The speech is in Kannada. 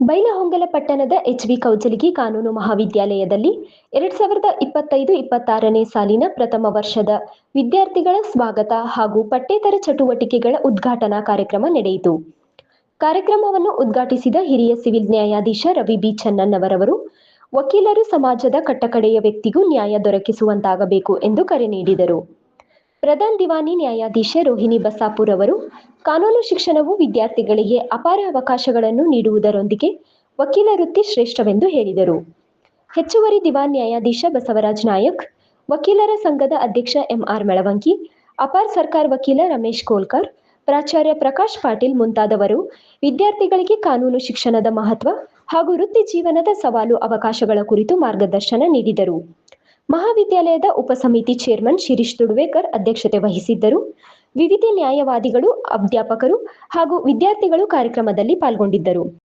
ಬೈಲಹೊಂಗಲ ಪಟ್ಟಣದ ಎಚ್ವಿ ಕೌಜಲಗಿ ಕಾನೂನು ಮಹಾವಿದ್ಯಾಲಯದಲ್ಲಿ ಎರಡ್ ಸಾವಿರದ ಇಪ್ಪತ್ತೈದು ಇಪ್ಪತ್ತಾರನೇ ಸಾಲಿನ ಪ್ರಥಮ ವರ್ಷದ ವಿದ್ಯಾರ್ಥಿಗಳ ಸ್ವಾಗತ ಹಾಗೂ ಪಠ್ಯೇತರ ಚಟುವಟಿಕೆಗಳ ಉದ್ಘಾಟನಾ ಕಾರ್ಯಕ್ರಮ ನಡೆಯಿತು. ಕಾರ್ಯಕ್ರಮವನ್ನು ಉದ್ಘಾಟಿಸಿದ ಹಿರಿಯ ಸಿವಿಲ್ ನ್ಯಾಯಾಧೀಶ ರವಿ ಬಿ ಚನ್ನಣ್ಣವರವರು, ವಕೀಲರು ಸಮಾಜದ ಕಟ್ಟಕಡೆಯ ವ್ಯಕ್ತಿಗೂ ನ್ಯಾಯ ದೊರಕಿಸುವಂತಾಗಬೇಕು ಎಂದು ಕರೆ ನೀಡಿದರು. ಪ್ರಧಾನ ದಿವಾನಿ ನ್ಯಾಯಾಧೀಶ ರೋಹಿಣಿ ಬಸಾಪುರ್ ಅವರು ಕಾನೂನು ಶಿಕ್ಷಣವು ವಿದ್ಯಾರ್ಥಿಗಳಿಗೆ ಅಪಾರ ಅವಕಾಶಗಳನ್ನು ನೀಡುವುದರೊಂದಿಗೆ ವಕೀಲ ವೃತ್ತಿ ಶ್ರೇಷ್ಠವೆಂದು ಹೇಳಿದರು. ಹೆಚ್ಚುವರಿ ದಿವಾನ್ ನ್ಯಾಯಾಧೀಶ ಬಸವರಾಜ್ ನಾಯಕ್, ವಕೀಲರ ಸಂಘದ ಅಧ್ಯಕ್ಷ ಎಂಆರ್ ಮೆಳವಂಕಿ, ಅಪಾರ್ ಸರ್ಕಾರ್ ವಕೀಲ ರಮೇಶ್ ಕೋಲ್ಕರ್, ಪ್ರಾಚಾರ್ಯ ಪ್ರಕಾಶ್ ಪಾಟೀಲ್ ಮುಂತಾದವರು ವಿದ್ಯಾರ್ಥಿಗಳಿಗೆ ಕಾನೂನು ಶಿಕ್ಷಣದ ಮಹತ್ವ ಹಾಗೂ ವೃತ್ತಿ ಜೀವನದ ಸವಾಲು ಅವಕಾಶಗಳ ಕುರಿತು ಮಾರ್ಗದರ್ಶನ ನೀಡಿದರು. ಮಹಾವಿದ್ಯಾಲಯದ ಉಪಸಮಿತಿ ಚೇರ್ಮನ್ ಶಿರೀಶ್ ತುಡ್ವೇಕರ್ ಅಧ್ಯಕ್ಷತೆ ವಹಿಸಿದ್ದರು. ವಿವಿಧ ನ್ಯಾಯವಾದಿಗಳು ಅಧ್ಯಾಪಕರು ಹಾಗೂ ವಿದ್ಯಾರ್ಥಿಗಳು ಕಾರ್ಯಕ್ರಮದಲ್ಲಿ ಪಾಲ್ಗೊಂಡಿದ್ದರು.